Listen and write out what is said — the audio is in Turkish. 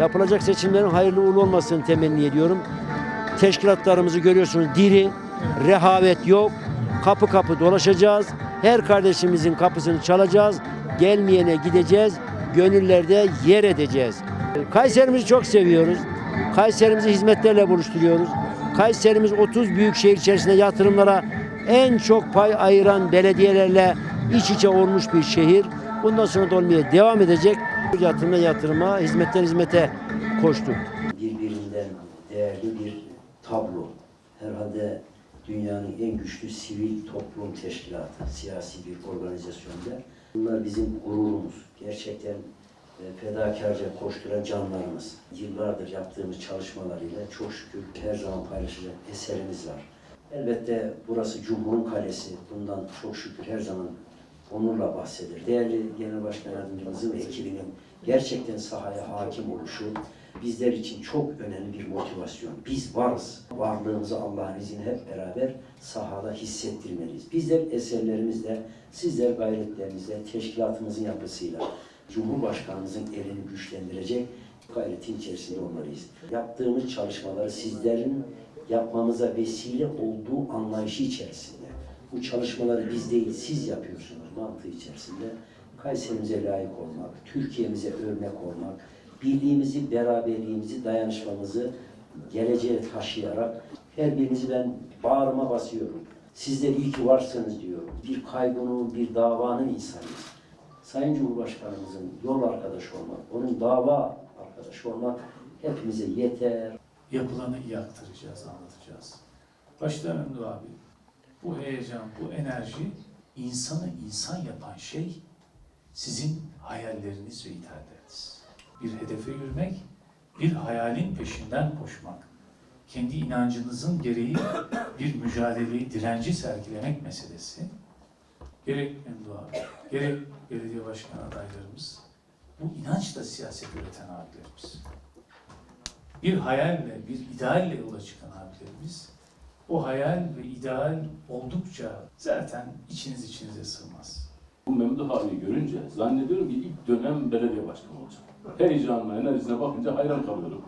Yapılacak seçimlerin hayırlı uğurlu olmasını temenni ediyorum. Teşkilatlarımızı görüyorsunuz diri, rehavet yok. Kapı kapı dolaşacağız. Her kardeşimizin kapısını çalacağız. Gelmeyene gideceğiz. Gönüllerde yer edeceğiz. Kayserimizi çok seviyoruz. Kayserimizi hizmetlerle buluşturuyoruz. Kayserimiz 30 büyük şehir içerisinde yatırımlara en çok pay ayıran belediyelerle iç içe olmuş bir şehir. Bundan sonra da olmaya devam edecek. Yatırıma yatırıma, hizmetten hizmete koştuk. Birbirinden değerli bir tablo. Herhalde dünyanın en güçlü sivil toplum teşkilatı, siyasi bir organizasyonda. Bunlar bizim gururumuz. Gerçekten e, fedakarca koşturan canlarımız. Yıllardır yaptığımız çalışmalarıyla çok şükür her zaman paylaşacak eserimiz var. Elbette burası Cumhur'un kalesi. Bundan çok şükür her zaman onurla bahseder. Değerli Genel Başkan Yardımcımızın ekibinin gerçekten sahaya hakim oluşu bizler için çok önemli bir motivasyon. Biz varız. Varlığımızı Allah'ın izniyle hep beraber sahada hissettirmeliyiz. Bizler eserlerimizle, sizler gayretlerinizle, teşkilatımızın yapısıyla Cumhurbaşkanımızın elini güçlendirecek gayretin içerisinde olmalıyız. Yaptığımız çalışmaları sizlerin yapmamıza vesile olduğu anlayışı içerisinde bu çalışmaları biz değil siz yapıyorsunuz mantığı içerisinde Kayserimize layık olmak, Türkiye'mize örnek olmak, birliğimizi, beraberliğimizi, dayanışmamızı geleceğe taşıyarak her birinizi ben bağrıma basıyorum. Sizler iyi ki varsınız diyorum. Bir kaybının, bir davanın insanıyız. Sayın Cumhurbaşkanımızın yol arkadaşı olmak, onun dava arkadaşı olmak hepimize yeter. yapılanı iyi aktaracağız, anlatacağız. Başta Memdu abi, bu heyecan, bu enerji insanı insan yapan şey sizin hayalleriniz ve idealleriniz. Bir hedefe yürümek, bir hayalin peşinden koşmak, kendi inancınızın gereği bir mücadeleyi, direnci sergilemek meselesi. Gerek Memdu abi, gerek belediye başkan adaylarımız, bu inançla siyaset üreten abilerimiz bir hayalle, bir idealle yola çıkan o hayal ve ideal oldukça zaten içiniz içinize sığmaz. Bu Memduh abiyi görünce zannediyorum ki ilk dönem belediye başkanı olacak. Heyecanla, enerjisine bakınca hayran kalıyorum.